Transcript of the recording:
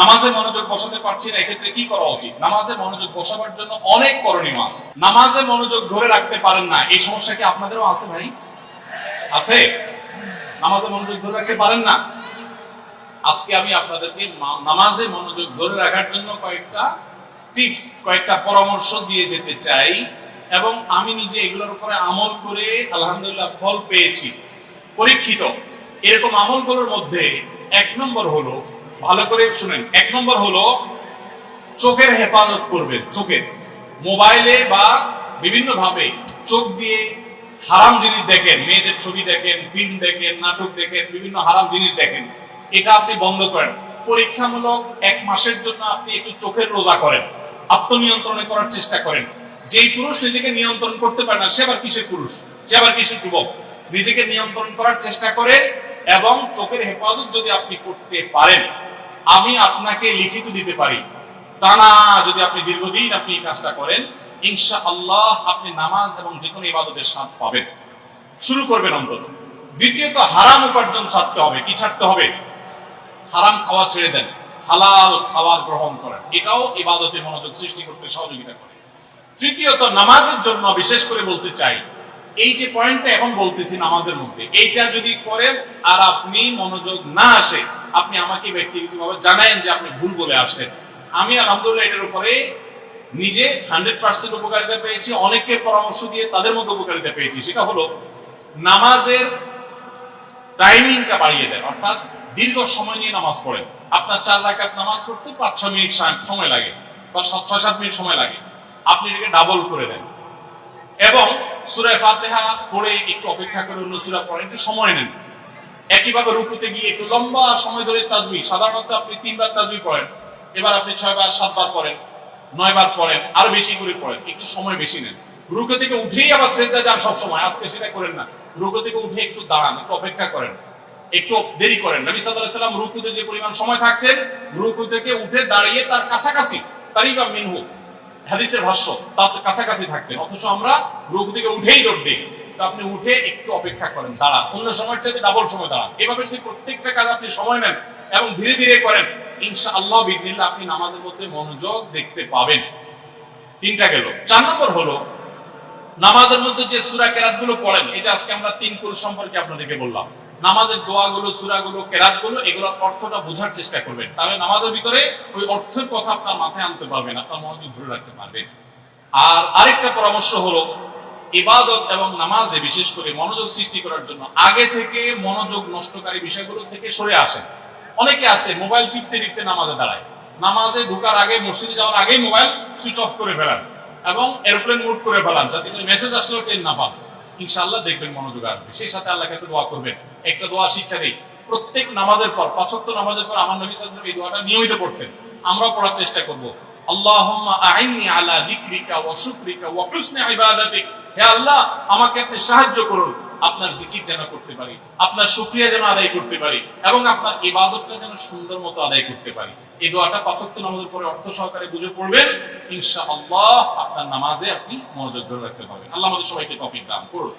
নামাজে মনোযোগ বসাতে পারছি না, এক্ষেত্রে কি করা উচিত? নামাজে মনোযোগ বসাবার জন্য অনেক করণীয় আছে। নামাজে মনোযোগ ধরে রাখতে পারেন না, এই সমস্যা কি আপনাদেরও আছে ভাই? আছে? নামাজে মনোযোগ ধরে রাখতে পারেন না? আজকে আমি আপনাদেরকে নামাজে মনোযোগ ধরে রাখার জন্য কয়েকটা টিপস, কয়েকটা পরামর্শ দিয়ে যেতে চাই, এবং আমি নিজে এগুলোর উপরে আমল করে আলহামদুলিল্লাহ ফল পেয়েছি। পরীক্ষিত। এরকম আমলগুলোর মধ্যে এক নম্বর হলো ভালো করে শুনেন। এক নম্বর হলো, চোখের হেফাজত করবেন চোখের মোবাইলে বা বিভিন্ন ভাবে চোখ দিয়ে হারাম জিনিস দেখেন, মেয়েদের ছবি দেখেন ফিল্ম দেখেন, নাটক দেখেন, বিভিন্ন হারাম জিনিস দেখেন, এটা আপনি বন্ধ করেন। পরীক্ষামূলক এক মাসের জন্য আপনি একটু চোখের রোজা করেন, আত্মনিয়ন্ত্রণে করার চেষ্টা করেন। যেই পুরুষ নিজেকে নিয়ন্ত্রণ করতে পারে না, সে আবার কিসের পুরুষ? সে আবার কিসের যুবক? নিজেকে নিয়ন্ত্রণ করার চেষ্টা করে এবং চোখের হেফাজত যদি আপনি করতে পারেন আমি আপনাকে লিখিত দিতে পারি। টানা যদি আপনি দীর্ঘদিন আপনি এই কাজটা করেন ইনশা আল্লাহ আপনি নামাজ এবং যে কোনো ইবাদতের স্বাদ পাবেন। শুরু করবেন অন্তত। দ্বিতীয়ত, হারাম উপার্জন ছাড়তে হবে। কি ছাড়তে হবে? হারাম খাওয়া ছেড়ে দেন। হালাল খাবার গ্রহণ করেন। এটাও ইবাদতে মনোযোগ সৃষ্টি করতে সহযোগিতা করে। তৃতীয়ত, নামাজের জন্য বিশেষ করে বলতে চাই, এই যে পয়েন্টটা এখন বলতেছি নামাজের মধ্যে, এইটা যদি করেন আর আপনি মনোযোগ না আসে আপনি আমাকে ব্যক্তিগতভাবে জানায়েন যে আপনি ভুল বলে আসছেন। আমি আলহামদুলিল্লাহ এটার উপরে নিজে হান্ড্রেড পার্সেন্ট উপকারিতা পেয়েছি, অনেকের পরামর্শ দিয়ে তাদের মধ্যে উপকারিতা পেয়েছি। সেটা হলো, নামাজের টাইমিংটা বাড়িয়ে দেন। অর্থাৎ দীর্ঘ সময় নিয়ে নামাজ পড়েন। আপনার চার রাকাত নামাজ পড়তে পাঁচ ছ মিনিট সময় লাগে, বা ছয়, সাত মিনিট সময় লাগে। আপনি এটাকে ডাবল করে দেন। এবং সুরায় ফাতেহা পড়ে একটু অপেক্ষা করে অন্য সুরা পড়েন, একটু সময় নেন। একইভাবে রুকুতে গিয়ে একটু লম্বা সময় ধরে তাজবি সাধারণত আপনি তিনবার তাজবি পড়েন, এবার আপনি ছয় বার সাতবার পড়েন নয় বার পড়েন, আরও বেশি করে পড়েন, একটু সময় বেশি নেন। রুকু থেকে উঠেই আবার শ্রদ্ধা যান সবসময়, আজকে সেটা করেন না। রুকু থেকে উঠে একটু দাঁড়ান, একটু অপেক্ষা করেন, একটু দেরি করেন। নবী সাল্লাল্লাহু সাল্লাম রুকুতে যে পরিমাণ সময় থাকতেন, রুকু থেকে উঠে দাঁড়িয়ে তার কাছাকাছি তারিবা মিনহু, হাদিসের ভাষ্য, তার কাছাকাছি থাকতেন। অথচ আমরা রুকু থেকে উঠেই দৌড় দিই। আপনি উঠে একটু অপেক্ষা করেন, দাঁড়ান। অন্য সময়ের চাইতে ডাবল সময় দাঁড়ান। এভাবে যদি প্রত্যেকটা কাজ আপনি সময় নেন এবং ধীরে ধীরে করেন ইনশা আল্লাহ বিদিনিল্লাহ আপনি নামাজের মধ্যে মনোযোগ দেখতে পাবেন। তিনটা গেল। চার নম্বর হলো, নামাজের মধ্যে যে সুরা কেরাতগুলো পড়েন, এটা আজকে আমরা তিন কুল সম্পর্কে আপনাদেরকে বললাম। নামাজের দোয়াগুলো, সুরাগুলো কেরাতগুলো এগুলোর অর্থটা বোঝার চেষ্টা করবেন। তাহলে নামাজের ভিতরে ওই অর্থের কথা আপনার মাথায় আনতে পারবেন, আপনার মনোযোগ ধরে রাখতে পারবেন। আর আরেকটা পরামর্শ হলো ইবাদত এবং নামাজে বিশেষ করে মনোযোগ সৃষ্টি করার জন্য আগে থেকে মনোযোগ নষ্টকারী বিষয়গুলো থেকে সরে আসেন। অনেকে আছে, মোবাইল টিপতে টিপতে নামাজে দাঁড়ায়। নামাজে ঢোকার আগে, মসজিদে যাওয়ার আগেই মোবাইল সুইচ অফ করে ফেলান এবং এরোপ্লেন মুড করে ফেলান যাতে করে মেসেজ আসলেও টেন না পান। ইনশাআল্লাহ দেখবেন মনোযোগ আসবে। সেই সাথে আল্লাহ কাছে দোয়া করবেন। একটা দোয়া শিক্ষা দেই। প্রত্যেক নামাজের পর পাঁচক্ত নামাজের পর আমার নবী সাল্লাল্লাহু এই দোয়াটা নিয়মিত পড়তেন। আমরাও পড়ার চেষ্টা করব। আল্লাহুম্মা আইন্নি আলা যিকরিকা ওয়া শুকরিকা ওয়া হুসনি হে আল্লাহ, আমাকে আপনি সাহায্য করুন। আপনার জিকির যেন করতে পারি, আপনার সুক্রিয়া যেন আদায় করতে পারি, এবং আপনার ইবাদতটা যেন সুন্দর মতো আদায় করতে পারি। এই দোয়াটা পাঁচক্ত নামাজের পরে অর্থ সহকারে বুঝে পড়বেন। ইনশা আল্লাহ আপনার নামাজে আপনি মনোযোগ ধরে রাখতে পারবেন। আল্লাহ আমাদের সবাইকে তৌফিক দান করুন।